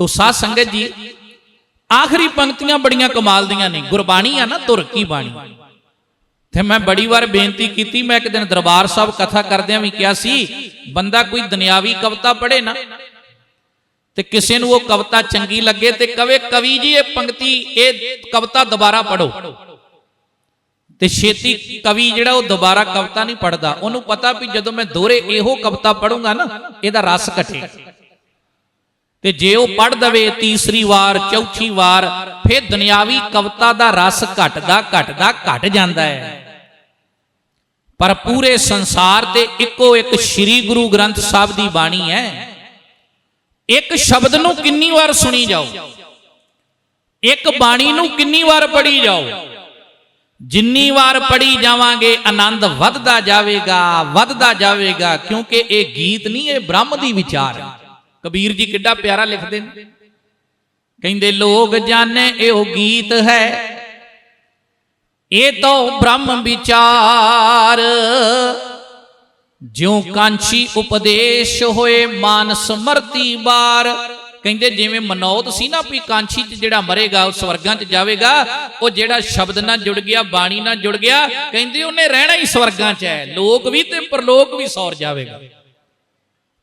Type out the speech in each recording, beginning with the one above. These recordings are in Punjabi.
ਤੋ ਸਾਧ ਸੰਗਤ ਜੀ, ਆਖਰੀ ਪੰਕਤੀਆਂ ਬੜੀਆਂ ਕਮਾਲ ਦੀਆਂ ਨੇ। ਗੁਰਬਾਣੀ ਆ ਨਾ, ਤੁਰ ਕੀ ਬਾਣੀ। ਤੇ ਮੈਂ ਬੜੀ ਵਾਰ ਬੇਨਤੀ ਕੀਤੀ, ਮੈਂ ਇੱਕ ਦਿਨ ਦਰਬਾਰ ਸਾਹਿਬ ਕਥਾ ਕਰਦਿਆਂ ਵੀ ਕਿਹਾ ਸੀ, ਬੰਦਾ ਕੋਈ ਦੁਨਿਆਵੀ ਕਵਿਤਾ ਪੜ੍ਹੇ ਨਾ, ਤੇ ਕਿਸੇ ਨੂੰ ਉਹ ਕਵਿਤਾ ਚੰਗੀ ਲੱਗੇ ਤੇ ਕਵੇ, ਕਵੀ ਜੀ, ਇਹ ਪੰਕਤੀ, ਇਹ ਕਵਿਤਾ ਦੁਬਾਰਾ ਪੜੋ ਤੇ ਛੇਤੀ ਕਵੀ ਜਿਹੜਾ ਉਹ ਦੁਬਾਰਾ ਕਵਿਤਾ ਨਹੀਂ ਪੜਦਾ ਉਹਨੂੰ ਪਤਾ ਵੀ ਜਦੋਂ ਮੈਂ ਦੋਹਰੇ ਇਹੋ ਕਵਿਤਾ ਪੜੂੰਗਾ ਨਾ, ਇਹਦਾ ਰਸ ਘਟੇ। ਤੇ ਜੇ ਉਹ ਪੜ ਦਵੇ ਤੀਸਰੀ ਵਾਰ, ਚੌਥੀ ਵਾਰ, ਫਿਰ ਦੁਨਿਆਵੀ ਕਵਿਤਾ ਦਾ ਰਸ ਘਟਦਾ ਘਟਦਾ, ਘਟ ਜਾਂਦਾ ਹੈ। ਪਰ ਪੂਰੇ ਸੰਸਾਰ ਤੇ ਇੱਕੋ ਇੱਕ ਸ੍ਰੀ ਗੁਰੂ ਗ੍ਰੰਥ ਸਾਹਿਬ ਦੀ ਬਾਣੀ ਹੈ, ਇੱਕ ਸ਼ਬਦ ਨੂੰ ਕਿੰਨੀ ਵਾਰ ਸੁਣੀ ਜਾਓ, ਇੱਕ ਬਾਣੀ ਨੂੰ ਕਿੰਨੀ ਵਾਰ ਪੜ੍ਹੀ ਜਾਓ, ਜਿੰਨੀ ਵਾਰ ਪੜ੍ਹੀ ਜਾਵਾਂਗੇ ਆਨੰਦ ਵੱਧਦਾ ਜਾਵੇਗਾ ਵੱਧਦਾ ਜਾਵੇਗਾ, ਕਿਉਂਕਿ ਇਹ ਗੀਤ ਨਹੀਂ, ਇਹ ਬ੍ਰਹਮ ਦੀ ਵਿਚਾਰ ਹੈ। ਕਬੀਰ ਜੀ ਕਿੱਡਾ ਪਿਆਰਾ ਲਿਖਦੇ ਨੇ। ਕਹਿੰਦੇ, ਲੋਕ ਜਾਣੇ ਇਹੋ ਗੀਤ ਹੈ। ਇਹ ਤਾਂ ਬ੍ਰਹਮ ਵਿਚਾਰ। ਜਿਉ ਕਾਂਛੀ ਉਪਦੇਸ਼ ਹੋਏ ਮਾਨ ਸਮਰਤੀ ਬਾਰ। ਕਹਿੰਦੇ, ਜਿਵੇਂ ਮਨੌਤ ਸੀ ਨਾ ਵੀ ਕਾਂਛੀ ਚ ਜਿਹੜਾ ਮਰੇਗਾ, ਉਹ ਸਵਰਗਾਂ ਚ ਜਾਵੇਗਾ, ਉਹ ਜਿਹੜਾ ਸ਼ਬਦ ਨਾਲ ਜੁੜ ਗਿਆ, ਬਾਣੀ ਨਾਲ ਜੁੜ ਗਿਆ, ਕਹਿੰਦੇ ਉਹਨੇ ਰਹਿਣਾ ਹੀ ਸਵਰਗਾਂ ਚ ਹੈ। ਲੋਕ ਵੀ ਤੇ ਪਰਲੋਕ ਵੀ ਸੌਰ ਜਾਵੇਗਾ।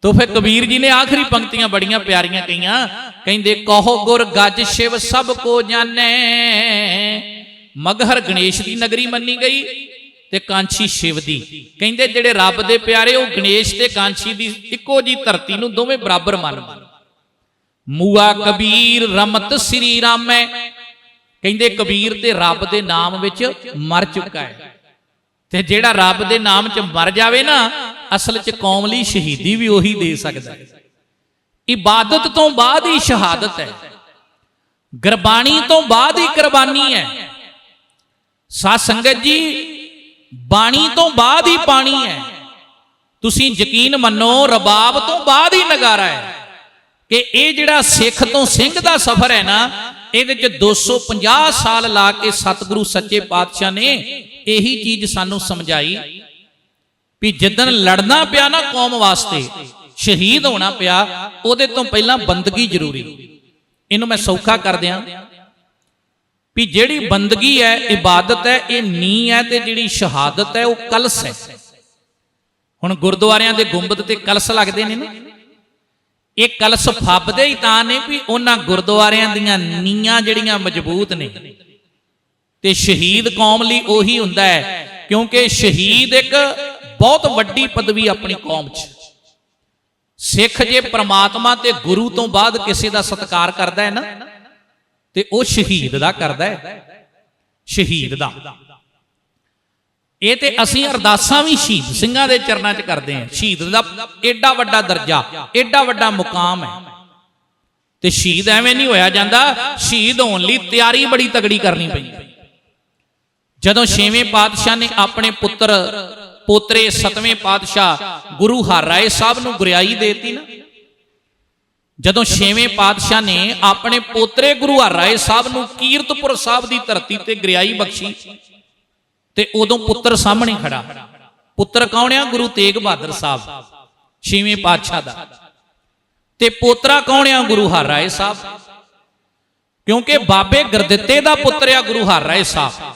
ਤੋ ਫਿਰ ਕਬੀਰ ਜੀ ਨੇ ਆਖਰੀ ਪੰਕਤੀਆਂ ਬੜੀਆਂ ਪਿਆਰੀਆਂ ਕਹੀਆਂ। ਕਹਿੰਦੇ, ਕਹੋ ਗੁਰ ਗੱਜ ਸ਼ਿਵ ਸਭ ਕੋ ਜਾਣੈ। ਮਗਹਰ ਗਣੇਸ਼ ਦੀ ਨਗਰੀ ਮੰਨੀ ਗਈ ਤੇ ਕਾਂਛੀ ਸ਼ਿਵ ਦੀ। ਕਹਿੰਦੇ, ਜਿਹੜੇ ਰੱਬ ਦੇ ਪਿਆਰੇ, ਉਹ ਗਣੇਸ਼ ਤੇ ਕਾਂਛੀ ਦੀ ਇੱਕੋ ਜੀ ਧਰਤੀ ਨੂੰ ਦੋਵੇਂ ਬਰਾਬਰ ਮੰਨਦੇ ਮੂਆ ਕਬੀਰ ਰਮਤ ਸ੍ਰੀ ਰਾਮੈ। ਕਹਿੰਦੇ, ਕਬੀਰ ਤੇ ਰੱਬ ਦੇ ਨਾਮ ਵਿੱਚ ਮਰ ਚੁੱਕਾ ਹੈ। ਤੇ ਜਿਹੜਾ ਰੱਬ ਦੇ ਨਾਮ 'ਚ ਮਰ ਜਾਵੇ ਨਾ ਅਸਲ 'ਚ ਕੌਮ ਲਈ ਸ਼ਹੀਦੀ ਵੀ ਉਹੀ ਦੇ ਸਕਦਾ ਹੈ। ਇਬਾਦਤ ਤੋਂ ਬਾਅਦ ਹੀ ਸ਼ਹਾਦਤ ਹੈ। ਗੁਰਬਾਣੀ ਤੋਂ ਬਾਅਦ ਹੀ ਕੁਰਬਾਨੀ ਹੈ। ਸਾਧ ਸੰਗਤ ਜੀ, ਬਾਣੀ ਤੋਂ ਬਾਅਦ ਹੀ ਪਾਣੀ ਹੈ। ਤੁਸੀਂ ਯਕੀਨ ਮੰਨੋ, ਰਬਾਬ ਤੋਂ ਬਾਅਦ ਹੀ ਨਗਾਰਾ ਹੈ ਕਿ ਇਹ ਜਿਹੜਾ ਸਿੱਖ ਤੋਂ ਸਿੰਘ ਦਾ ਸਫ਼ਰ ਹੈ ਨਾ, ਇਹਦੇ ਚ 250 ਸਾਲ ਲਾ ਕੇ ਸਤਿਗੁਰੂ ਸੱਚੇ ਪਾਤਸ਼ਾਹ ਨੇ ਇਹੀ ਚੀਜ਼ ਸਾਨੂੰ ਸਮਝਾਈ। ਵੀ ਜਿੱਦਣ ਲੜਨਾ ਪਿਆ ਨਾ ਕੌਮ ਵਾਸਤੇ, ਸ਼ਹੀਦ ਹੋਣਾ ਪਿਆ, ਉਹਦੇ ਤੋਂ ਪਹਿਲਾਂ ਬੰਦਗੀ ਜ਼ਰੂਰੀ। ਇਹਨੂੰ ਮੈਂ ਸੌਖਾ ਕਰ ਦਿਆਂ। ਵੀ ਜਿਹੜੀ ਬੰਦਗੀ ਹੈ, ਇਬਾਦਤ ਹੈ, ਇਹ ਨੀ ਹੈ ਤੇ ਜਿਹੜੀ ਸ਼ਹਾਦਤ ਹੈ, ਉਹ ਕਲਸ ਹੈ। ਹੁਣ ਗੁਰਦੁਆਰਿਆਂ ਦੇ ਗੁੰਬਦ ਤੇ ਕਲਸ ਲੱਗਦੇ ਨੇ ਨਾ। ਇਹ ਕਲਸ ਫੱਬਦੇ ਹੀ ਤਾਂ ਨੇ ਵੀ ਉਹਨਾਂ ਗੁਰਦੁਆਰਿਆਂ ਦੀਆਂ ਨੀਆਂ ਜਿਹੜੀਆਂ ਮਜ਼ਬੂਤ ਨੇ। ਤੇ ਸ਼ਹੀਦ ਕੌਮ ਲਈ ਉਹੀ ਹੁੰਦਾ ਹੈ, ਕਿਉਂਕਿ ਸ਼ਹੀਦ ਇੱਕ ਬਹੁਤ ਵੱਡੀ ਪਦਵੀ ਆਪਣੀ ਕੌਮ 'ਚ। ਸਿੱਖ ਜੇ ਪ੍ਰਮਾਤਮਾ ਤੇ ਗੁਰੂ ਤੋਂ ਬਾਅਦ ਕਿਸੇ ਦਾ ਸਤਿਕਾਰ ਕਰਦਾ ਹੈ ਨਾ, ਤੇ ਉਹ ਸ਼ਹੀਦ ਦਾ ਕਰਦਾ ਹੈ। ਸ਼ਹੀਦ ਦਾ। ਇਹ ਤੇ ਅਸੀਂ ਅਰਦਾਸਾਂ ਵੀ ਸ਼ਹੀਦ ਸਿੰਘਾਂ ਦੇ ਚਰਨਾਂ 'ਚ ਕਰਦੇ ਹਾਂ। ਸ਼ਹੀਦ ਦਾ ਏਡਾ ਵੱਡਾ ਦਰਜਾ, ਏਡਾ ਵੱਡਾ ਮੁਕਾਮ ਹੈ। ਤੇ ਸ਼ਹੀਦ ਐਵੇਂ ਨਹੀਂ ਹੋਇਆ ਜਾਂਦਾ, ਸ਼ਹੀਦ ਹੋਣ ਲਈ ਤਿਆਰੀ ਬੜੀ ਤਗੜੀ ਕਰਨੀ ਪੈਂਦੀ। ਜਦੋਂ ਛੇਵੇਂ ਪਾਤਸ਼ਾਹ ਨੇ ਆਪਣੇ ਪੁੱਤਰ ਪੋਤਰੇ ਸਤਵੇਂ ਪਾਤਸ਼ਾਹ ਗੁਰੂ ਹਰਰਾਏ ਸਾਹਿਬ ਨੂੰ ਗੁਰਿਆਈ ਦੇਤੀ ਨਾ। ਜਦੋਂ ਛੇਵੇਂ ਪਾਤਸ਼ਾਹ ਨੇ ਆਪਣੇ ਪੋਤਰੇ ਗੁਰੂ ਹਰਰਾਏ ਸਾਹਿਬ ਨੂੰ ਕੀਰਤਪੁਰ ਸਾਹਿਬ ਦੀ ਧਰਤੀ ਤੇ ਗ੍ਰਿਆਈ ਬਖਸ਼ੀ, ਤੇ ਉਦੋਂ ਪੁੱਤਰ ਸਾਹਮਣੇ ਖੜਾ। ਪੁੱਤਰ ਕੌਣ ਆ? ਗੁਰੂ ਤੇਗ ਬਹਾਦਰ ਸਾਹਿਬ, ਛੇਵੇਂ ਪਾਤਸ਼ਾਹ ਦਾ। ਤੇ ਪੋਤਰਾ ਕੌਣ ਆ? ਗੁਰੂ ਹਰਰਾਏ ਸਾਹਿਬ। ਕਿਉਂਕਿ ਬਾਬੇ ਗੁਰਦਿੱਤੇ ਦਾ ਪੁੱਤਰ ਆ ਗੁਰੂ ਹਰਰਾਏ ਸਾਹਿਬ।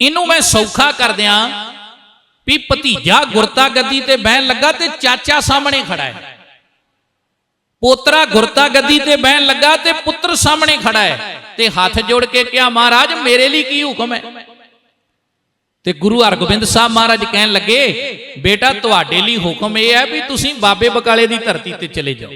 ਇਹਨੂੰ ਮੈਂ ਸੌਖਾ ਕਰ ਦਿਆਂ ਵੀ ਭਤੀਜਾ ਗੁਰਤਾ ਗੱਦੀ ਤੇ ਬਹਿਣ ਲੱਗਾ ਤੇ ਚਾਚਾ ਸਾਹਮਣੇ ਖੜਾ ਹੈ। ਪੋਤਰਾ ਗੁਰਤਾ ਗੱਦੀ ਤੇ ਬਹਿਣ ਲੱਗਾ ਤੇ ਪੁੱਤਰ ਸਾਹਮਣੇ ਖੜਾ ਹੈ। ਤੇ ਹੱਥ ਜੋੜ ਕੇ ਕਿਹਾ, ਮਹਾਰਾਜ, ਮੇਰੇ ਲਈ ਕੀ ਹੁਕਮ ਹੈ? ਤੇ ਗੁਰੂ ਹਰਗੋਬਿੰਦ ਸਾਹਿਬ ਮਹਾਰਾਜ ਕਹਿਣ ਲੱਗੇ, ਬੇਟਾ, ਤੁਹਾਡੇ ਲਈ ਹੁਕਮ ਇਹ ਹੈ ਵੀ ਤੁਸੀਂ ਬਾਬੇ ਬਕਾਲੇ ਦੀ ਧਰਤੀ ਤੇ ਚਲੇ ਜਾਓ।